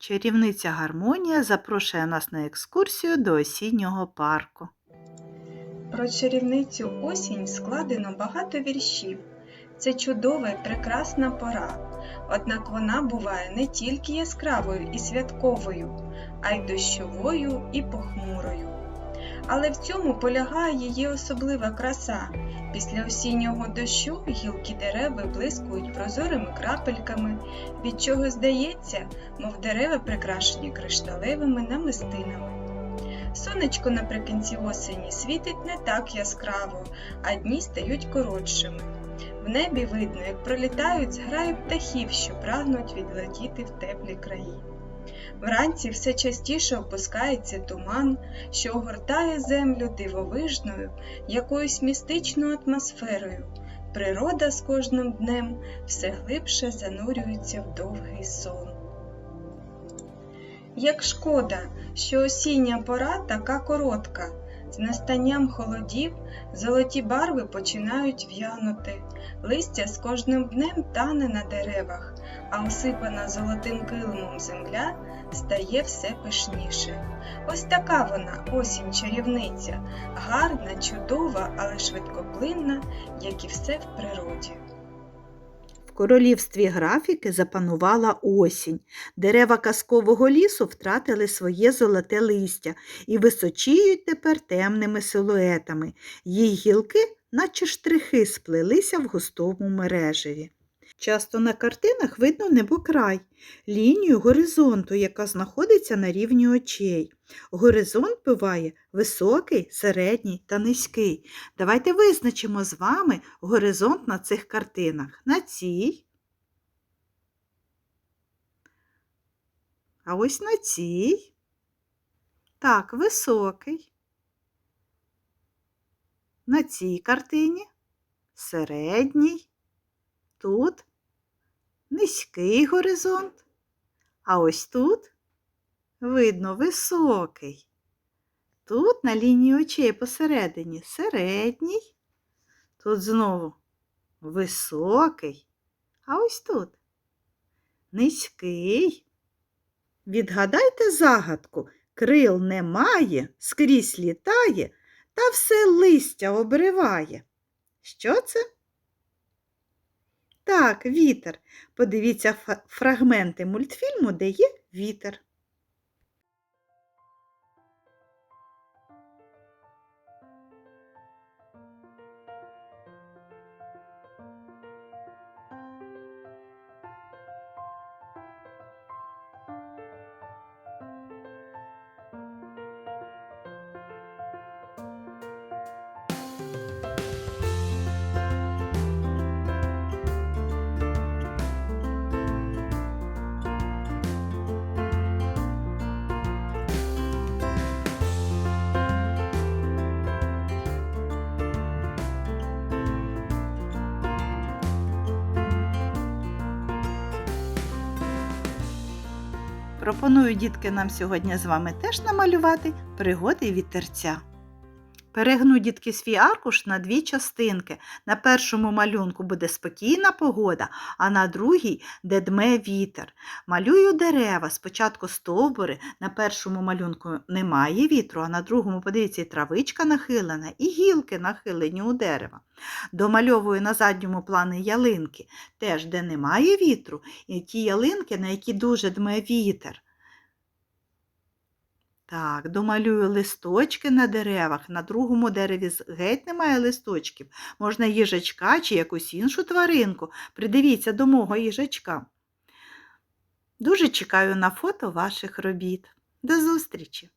Чарівниця Гармонія запрошує нас на екскурсію до осіннього парку. Про чарівницю осінь складено багато віршів. Це чудова і прекрасна пора. Однак вона буває не тільки яскравою і святковою, а й дощовою і похмурою. Але в цьому полягає її особлива краса. Після осіннього дощу гілки дерев виблискують прозорими крапельками, від чого здається, мов дерева прикрашені кришталевими намистинами. Сонечко наприкінці осені світить не так яскраво, а дні стають коротшими. В небі видно, як пролітають зграї птахів, що прагнуть відлетіти в теплі краї. Вранці все частіше опускається туман, що огортає землю дивовижною, якоюсь містичною атмосферою. Природа з кожним днем все глибше занурюється в довгий сон. Як шкода, що осіння пора така коротка. З настанням холодів золоті барви починають в'янути, листя з кожним днем тане на деревах, а осипана золотим килимом земля стає все пишніше. Ось така вона, осінь чарівниця, гарна, чудова, але швидкоплинна, як і все в природі. В королівстві графіки запанувала осінь. Дерева казкового лісу втратили своє золоте листя і височіють тепер темними силуетами. Її гілки, наче штрихи, сплелися в густому мережеві. Часто на картинах видно небокрай, лінію горизонту, яка знаходиться на рівні очей. Горизонт буває високий, середній та низький. Давайте визначимо з вами горизонт на цих картинах. На цій. А ось на цій. Так, високий. На цій картині середній. Тут низький горизонт. А ось тут видно високий. Тут на лінії очей посередині середній. Тут знову високий. А ось тут низький. Відгадайте загадку. Крил немає, скрізь літає, та все листя обриває. Що це? Так, вітер. Подивіться фрагменти мультфільму, де є вітер. Пропоную, дітки, нам сьогодні з вами теж намалювати пригоди вітерця. Перегну, дітки, свій аркуш на дві частинки. На першому малюнку буде спокійна погода, а на другій де дме вітер. Малюю дерева, спочатку стовбури, на першому малюнку немає вітру, а на другому, подивіться, і травичка нахилена, і гілки нахилені у дерева. Домальовую на задньому плані ялинки, теж де немає вітру, і ті ялинки, на які дуже дме вітер. Так, домалюю листочки на деревах. На другому дереві геть немає листочків. Можна їжачка чи якусь іншу тваринку. Придивіться до мого їжачка. Дуже чекаю на фото ваших робіт. До зустрічі!